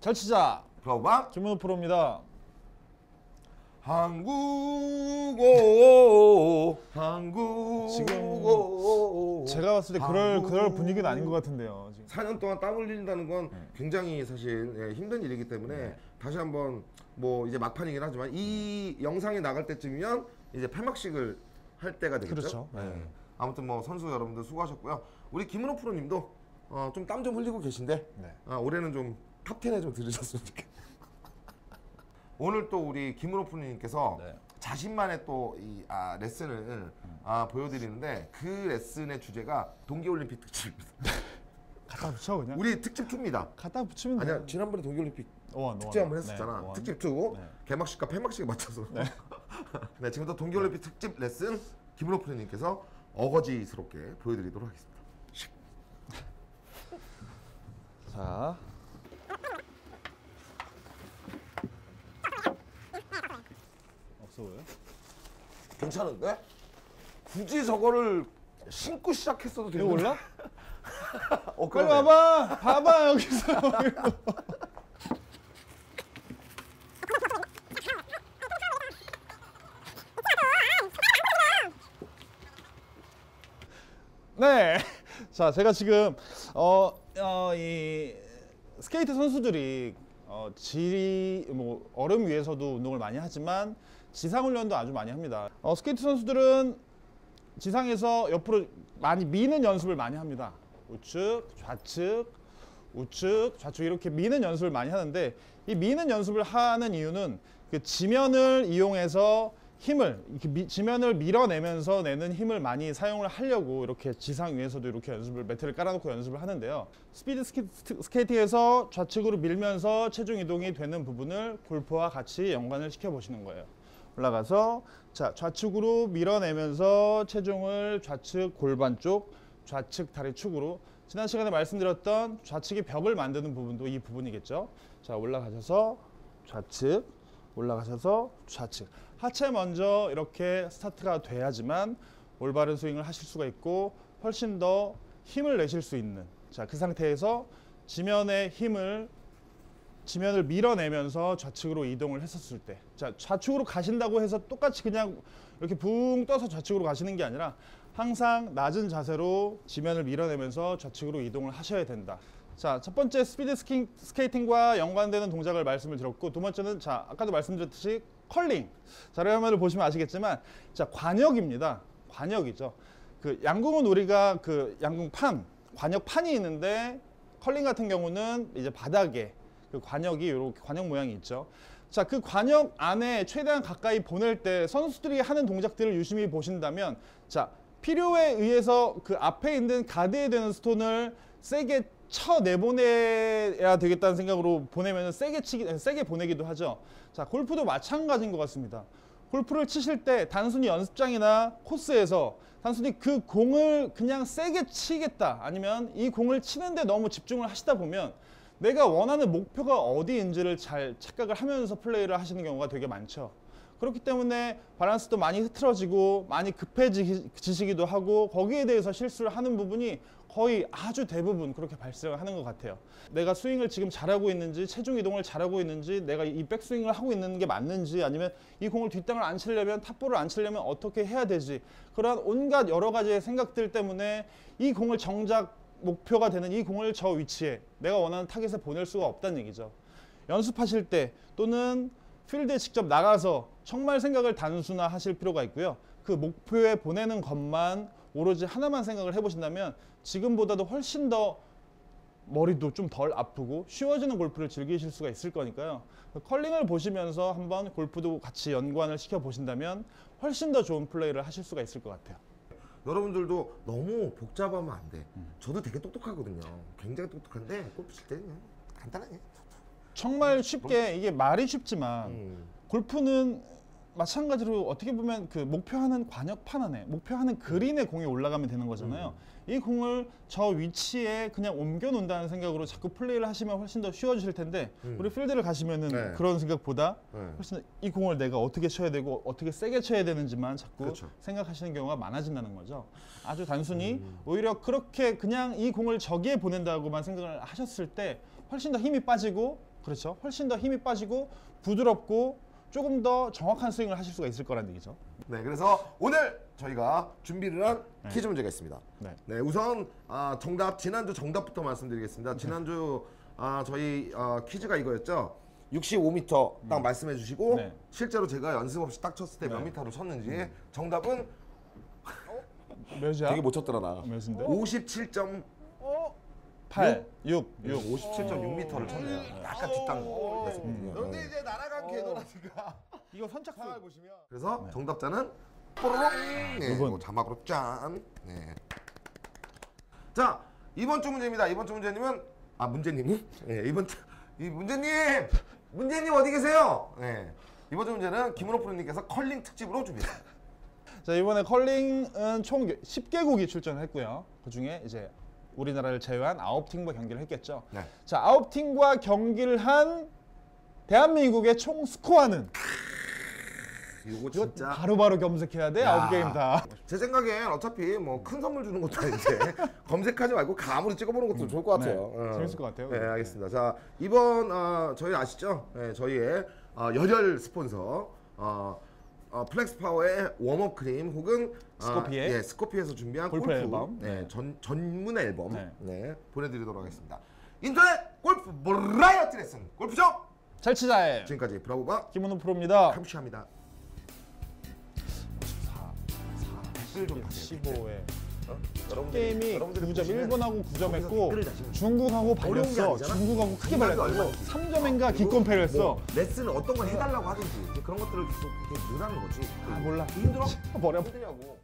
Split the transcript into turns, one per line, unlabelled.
잘 치자.
브라우방
김문호 프로입니다.
한국어 한국어
지금 제가 봤을 때 그럴 그럴 분위기는 아닌 것 같은데요. 지금.
4년 동안 땀 흘린다는 건
네.
굉장히 사실 예, 힘든 일이기 때문에 다시 한번 뭐 이제 막판이긴 하지만 이 영상이 나갈 때쯤이면 이제 폐막식을 할 때가 되겠죠.
그렇죠.
예.
네.
아무튼 뭐 선수 여러분들 수고하셨고요. 우리 김은호 프로님도 어, 좀땀 좀 흘리고 계신데
네.
아, 올해는 좀 탑 10에 좀 들으셨으면 좋겠어요. 오늘 또 우리 김은호 프로님께서
네.
자신만의 또이 아, 레슨을 아, 보여드리는데 그 레슨의 주제가 동계올림픽 특집입니다.
갖다 붙여 그냥.
우리 특집 2입니다.
갖다 붙이면 돼.
아니야 지난번에 동계올림픽
원,
특집
원.
한번 했었잖아.
네, 원.
특집 2고
네.
개막식과 폐막식에 맞춰서. 네. 지금부터 동계올림픽 특집 레슨 김은호 프로님께서 어거지스럽게 보여드리도록 하겠습니다.
자. 보여?
괜찮은데? 굳이 저거를 신고 시작했어도 되는
몰라?
어,
빨리
그러네.
와봐. 봐봐 여기서. 네. 자, 제가 지금 어, 어, 이 스케이트 선수들이 어, 지, 뭐 얼음 위에서도 운동을 많이 하지만 지상 훈련도 아주 많이 합니다. 어, 스케이트 선수들은 지상에서 옆으로 많이 미는 연습을 많이 합니다. 우측, 좌측, 우측, 좌측 이렇게 미는 연습을 많이 하는데 이 미는 연습을 하는 이유는 그 지면을 이용해서 힘을 이렇게 미- 지면을 밀어내면서 내는 힘을 많이 사용을 하려고 이렇게 지상 위에서도 이렇게 연습을 매트를 깔아놓고 연습을 하는데요. 스피드 스케, 스케 이팅에서 좌측으로 밀면서 체중 이동이 되는 부분을 골프와 같이 연관을 시켜 보시는 거예요. 올라가서 자 좌측으로 밀어내면서 체중을 좌측 골반 쪽 좌측 다리 축으로 지난 시간에 말씀드렸던 좌측의 벽을 만드는 부분도 이 부분이겠죠. 자 올라가셔서 좌측 올라가셔서 좌측 하체 먼저 이렇게 스타트가 돼야지만 올바른 스윙을 하실 수가 있고 훨씬 더 힘을 내실 수 있는 자 그 상태에서 지면의 힘을 지면을 밀어내면서 좌측으로 이동을 했었을 때, 자 좌측으로 가신다고 해서 똑같이 그냥 이렇게 붕 떠서 좌측으로 가시는 게 아니라 항상 낮은 자세로 지면을 밀어내면서 좌측으로 이동을 하셔야 된다. 자, 첫 번째 스피드 스키, 스케이팅과 연관되는 동작을 말씀을 드렸고, 두 번째는 자 아까도 말씀드렸듯이 컬링. 자료 화면을 보시면 아시겠지만, 자 관역입니다. 관역이죠. 그 양궁은 우리가 그 양궁판, 관역판이 있는데 컬링 같은 경우는 이제 바닥에 그 관역이 이렇게 관역 모양이 있죠. 자, 그 관역 안에 최대한 가까이 보낼 때 선수들이 하는 동작들을 유심히 보신다면, 자, 필요에 의해서 그 앞에 있는 가드에 되는 스톤을 세게 쳐 내보내야 되겠다는 생각으로 보내면 세게 치기, 세게 보내기도 하죠. 자, 골프도 마찬가지인 것 같습니다. 골프를 치실 때 단순히 연습장이나 코스에서 단순히 그 공을 그냥 세게 치겠다 아니면 이 공을 치는데 너무 집중을 하시다 보면 내가 원하는 목표가 어디인지를 잘 착각을 하면서 플레이를 하시는 경우가 되게 많죠. 그렇기 때문에 밸런스도 많이 흐트러지고 많이 급해지시기도 하고 거기에 대해서 실수를 하는 부분이 거의 아주 대부분 그렇게 발생을 하는 것 같아요. 내가 스윙을 지금 잘하고 있는지 체중 이동을 잘하고 있는지 내가 이 백스윙을 하고 있는 게 맞는지 아니면 이 공을 뒷땅을 안 치려면 탑볼을 안 치려면 어떻게 해야 되지 그러한 온갖 여러 가지의 생각들 때문에 이 공을 정작 목표가 되는 이 공을 저 위치에 내가 원하는 타겟에 보낼 수가 없다는 얘기죠. 연습하실 때 또는 필드에 직접 나가서 정말 생각을 단순화하실 필요가 있고요. 그 목표에 보내는 것만 오로지 하나만 생각을 해보신다면 지금보다도 훨씬 더 머리도 좀 덜 아프고 쉬워지는 골프를 즐기실 수가 있을 거니까요. 컬링을 보시면서 한번 골프도 같이 연관을 시켜 보신다면 훨씬 더 좋은 플레이를 하실 수가 있을 것 같아요.
여러분들도 너무 복잡하면 안 돼. 저도 되게 똑똑하거든요. 굉장히 똑똑한데 골프 칠 때는 간단하게.
정말 쉽게 이게 말이 쉽지만
음.
골프는 마찬가지로 어떻게 보면 그 목표하는 관역판 안에 목표하는 그린에 공이 올라가면 되는 거잖아요. 이 공을 저 위치에 그냥 옮겨 놓는다는 생각으로 자꾸 플레이를 하시면 훨씬 더 쉬워지실 텐데 우리 필드를 가시면은
네.
그런 생각보다
네.
훨씬 더이 공을 내가 어떻게 쳐야 되고 어떻게 세게 쳐야 되는지만 자꾸
그렇죠.
생각하시는 경우가 많아진다는 거죠. 아주 단순히 오히려 그렇게 그냥 이 공을 저기에 보낸다고만 생각을 하셨을 때 훨씬 더 힘이 빠지고 그렇죠. 훨씬 더 힘이 빠지고 부드럽고 조금 더 정확한 스윙을 하실 수가 있을 거란 얘기죠.
네, 그래서 오늘 저희가 준비를 한
네.
퀴즈 문제가 있습니다.
네.
네, 우선 아, 정답 지난주 정답부터 말씀드리겠습니다. 지난주 아, 저희 아, 퀴즈가 이거였죠. 65m 딱 말씀해 주시고
네.
실제로 제가 연습 없이 딱 쳤을 때몇
네.
미터로 쳤는지 정답은
몇이야?
되게 못 쳤더라 나.
몇인데?
57점
8, 6,
6,
6.
57.6m를 쳤네요. 약간 뒷땅. 그런데 이제 날아간 궤도라든가
이거 선착순.
보시면 그래서 정답자는 뽀로롱 네. 이거 자막으로 짠. 네. 자 이번 주 문제입니다. 이번 주 문제님은 아 문제님이 네, 이번 주, 이 문제님 문제님 어디 계세요? 네. 이번 주 문제는 김은호 프로님께서 컬링 특집으로 준비했습니다.
자 이번에 컬링은 총 10개국이 출전했고요. 그 중에 이제 우리나라를 제외한 9팀과 경기를 했겠죠.
네.
자 9팀과 경기를 한 대한민국의 총 스코어는
이거 진짜
바로바로 검색해야 돼.
야.
9게임 다.
제 생각엔 어차피 뭐 큰 선물 주는 것도 아닌데 검색하지 말고 감으로 찍어보는 것도 좋을 것 같아요.
네, 재밌을 것 같아요.
네, 알겠습니다. 자 이번 어, 저희 아시죠? 네, 저희의 어, 열혈 스폰서 어, 어, 플렉스 파워의 웜업 크림 혹은 어,
스코피의?
예, 스코피에서 준비한
골프
골프,
앨범.
네, 전 전문 앨범
네.
네. 보내드리도록 하겠습니다. 인터넷 골프 버라이어티 레슨 골프점
잘 치자해.
지금까지 브라보바
김은호 프로입니다.
감시합니다. 4, 4, 좀 다시
15에
여러분들이-
게임이
여러분들이
9점,
보시면
일본하고 9점
거기서
했고 중국하고 발렸어. 중국하고 크게 발렸고
얼마인지.
3점인가 기권패를 했어.
뭐 레슨을 어떤 걸 해달라고 하든지 그런 것들을 계속 이렇게 늘하는 거지.
아 몰라.
힘들어?
아파.
힘드냐고.